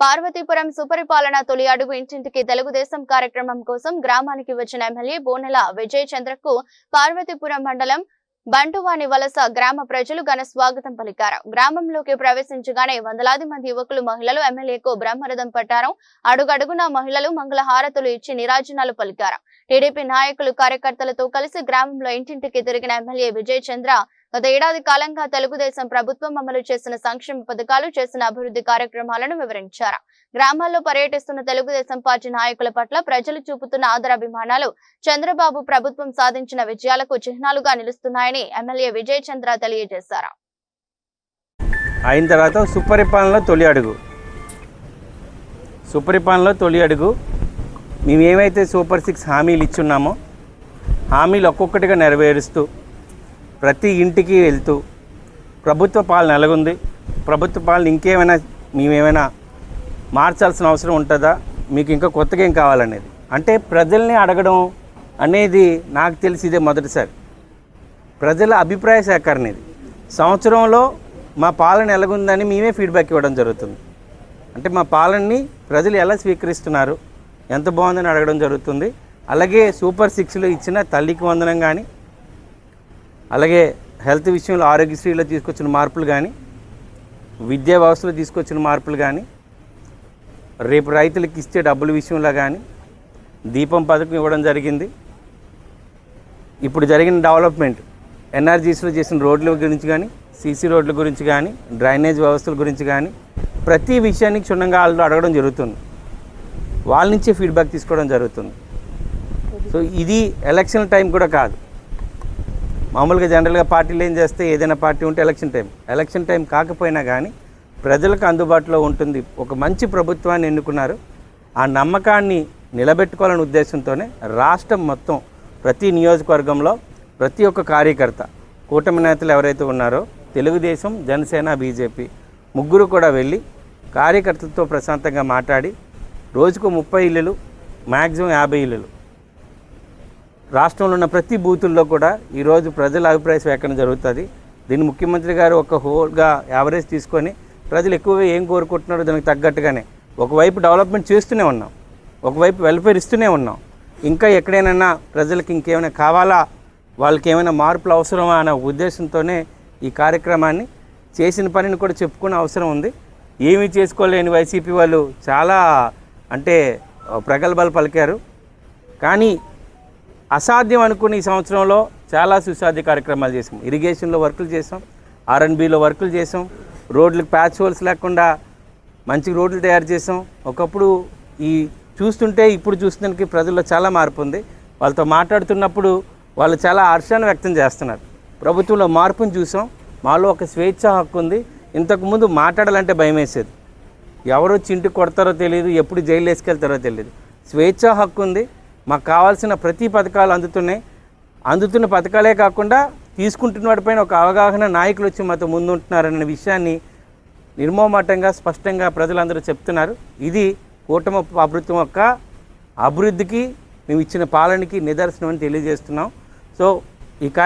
పార్వతీపురం సుపరిపాలన తొలి అడుగు ఇంటింటికి తెలుగుదేశం కార్యక్రమం కోసం గ్రామానికి వచ్చిన ఎమ్మెల్యే బోనెల విజయ్ చంద్రకు పార్వతీపురం మండలం బంటువాని వలస గ్రామ ప్రజలు ఘన స్వాగతం పలికారు. గ్రామంలోకి ప్రవేశించగానే వందలాది మంది యువకులు మహిళలు ఎమ్మెల్యేకు బ్రహ్మరథం పట్టారు. అడుగడుగున మహిళలు మంగళ హారతులు ఇచ్చి నిరాజనాలు పలికారు. టీడీపీ నాయకులు కార్యకర్తలతో కలిసి గ్రామంలో ఇంటింటికి తిరిగిన ఎమ్మెల్యే విజయ్ చంద్ర గత ఏడాది కాలంగా తెలుగుదేశం ప్రభుత్వం అమలు చేసిన సంక్షేమ పథకాలు చేసిన అభివృద్ధి కార్యక్రమాలను వివరించారు. గ్రామాల్లో పర్యటిస్తున్న తెలుగుదేశం పార్టీ నాయకుల పట్ల ప్రజలు చూపుతున్న ఆదరాభిమానాలు చంద్రబాబు ప్రభుత్వం సాధించిన విజయాలకు చిహ్నాలుగా నిలుస్తున్నాయని ఎమ్మెల్యే విజయ్ చంద్ర తెలియజేశారు. అయిన తర్వాత సుపరిపాలనలో తొలి అడుగు. సుపరిపాలనలో తొలి అడుగు. మేము ఏమైతే సూపర్ సిక్స్ హామీలు ఇచ్చున్నామో హామీలు ఒక్కొక్కటిగా నెరవేరుస్తూ ప్రతి ఇంటికి వెళ్తూ ప్రభుత్వ పాలన ఎలాగుంది? ప్రభుత్వ పాలన ఇంకేమైనా మేమేమైనా మార్చాల్సిన అవసరం ఉంటుందా? మీకు ఇంకా కొత్తగా ఏం కావాలనేది. అంటే ప్రజల్ని అడగడం అనేది నాకు తెలిసి ఇదే మొదటిసారి. ప్రజల అభిప్రాయ సేకరణ ఇది. సంవత్సరంలో మా పాలన ఎలాగుందని మేమే ఫీడ్బ్యాక్ ఇవ్వడం జరుగుతుంది. అంటే మా పాలనని ప్రజలు ఎలా స్వీకరిస్తున్నారు? ఎంత బాగుందని అడగడం జరుగుతుంది. అలాగే సూపర్ సిక్స్లో ఇచ్చిన తల్లికి వందనం కానీ అలాగే హెల్త్ విషయంలో ఆరోగ్యశ్రీలో తీసుకొచ్చిన మార్పులు కానీ విద్యా వ్యవస్థలో తీసుకొచ్చిన మార్పులు కానీ రేపు రైతులకు ఇచ్చే డబ్బుల విషయంలో కానీ దీపం పథకం ఇవ్వడం జరిగింది. ఇప్పుడు జరిగిన డెవలప్మెంట్ ఎన్ఆర్జీస్లో చేసిన రోడ్ల గురించి కానీ సీసీ రోడ్ల గురించి కానీ డ్రైనేజ్ వ్యవస్థల గురించి కానీ ప్రతి విషయానికి క్షుణ్ణంగా వాళ్ళు అడగడం జరుగుతుంది. వాళ్ళ నుంచే ఫీడ్బ్యాక్ తీసుకోవడం జరుగుతుంది. సో ఇది ఎలక్షన్ టైం కూడా కాదు. మామూలుగా జనరల్గా పార్టీలు ఏం చేస్తే ఏదైనా పార్టీ ఉంటే ఎలక్షన్ టైం. ఎలక్షన్ టైం కాకపోయినా కానీ ప్రజలకు అందుబాటులో ఉంటుంది. ఒక మంచి ప్రభుత్వాన్ని ఎన్నుకున్నారు. ఆ నమ్మకాన్ని నిలబెట్టుకోవాలనే ఉద్దేశంతోనే రాష్ట్రం మొత్తం ప్రతి నియోజకవర్గంలో ప్రతి ఒక్క కార్యకర్త కూటమి నేతలు ఎవరైతే ఉన్నారో తెలుగుదేశం జనసేన బీజేపీ ముగ్గురు కూడా వెళ్ళి కార్యకర్తలతో ప్రశాంతంగా మాట్లాడి రోజుకు ముప్పై ఇల్లులు మ్యాక్సిమం యాభై ఇల్లులు రాష్ట్రంలో ఉన్న ప్రతి బూతుల్లో కూడా ఈరోజు ప్రజల అభిప్రాయ సేకరణ జరుగుతుంది. దీన్ని ముఖ్యమంత్రి గారు ఒక హోల్గా యావరేజ్ తీసుకొని ప్రజలు ఎక్కువగా ఏం కోరుకుంటున్నారో దానికి తగ్గట్టుగానే ఒకవైపు డెవలప్మెంట్ చేస్తూనే ఉన్నాం. ఒకవైపు వెల్ఫేర్ ఇస్తూనే ఉన్నాం. ఇంకా ఎక్కడైనా ప్రజలకు ఇంకేమైనా కావాలా? వాళ్ళకి ఏమైనా మార్పులు అవసరమా అనే ఉద్దేశంతోనే ఈ కార్యక్రమాన్ని చేసిన పనిని కూడా చెప్పుకునే అవసరం ఉంది. ఏమీ చేసుకోలేని వైసీపీ వాళ్ళు చాలా అంటే ప్రగల్భాలు పలికారు. కానీ అసాధ్యం అనుకుని ఈ సంవత్సరంలో చాలా సుసాధ్య కార్యక్రమాలు చేసాం ఇరిగేషన్లో వర్కులు చేసాం ఆర్ఎన్బిలో వర్కులు చేసాం రోడ్లకు ప్యాచ్ హోల్స్ లేకుండా మంచి రోడ్లు తయారు చేసాం ఒకప్పుడు ఈ చూస్తుంటే ఇప్పుడు చూస్తున్నకి ప్రజల్లో చాలా మార్పు ఉంది. వాళ్ళతో మాట్లాడుతున్నప్పుడు వాళ్ళు చాలా హర్షాన్ని వ్యక్తం చేస్తున్నారు. ప్రభుత్వంలో మార్పును చూసాం మాలో ఒక స్వేచ్ఛ హక్కు ఉంది. ఇంతకుముందు మాట్లాడాలంటే భయం వేసేది. ఎవరు చింటి కొడతారో తెలియదు ఎప్పుడు జైలు వేసుకెళ్తారో తెలియదు స్వేచ్ఛ హక్కు ఉంది. మాకు కావాల్సిన ప్రతి పథకాలు అందుతున్నాయి. అందుతున్న పథకాలే కాకుండా తీసుకుంటున్న వాటిపైన ఒక అవగాహన నాయకులు వచ్చి మాతో ముందుంటున్నారనే విషయాన్ని నిర్మోమాటంగా స్పష్టంగా ప్రజలందరూ చెప్తున్నారు. ఇది కూటమి ప్రభుత్వం యొక్క అభివృద్ధికి మేము ఇచ్చిన పాలనకి నిదర్శనం అని తెలియజేస్తున్నాం. సో ఈ కార్య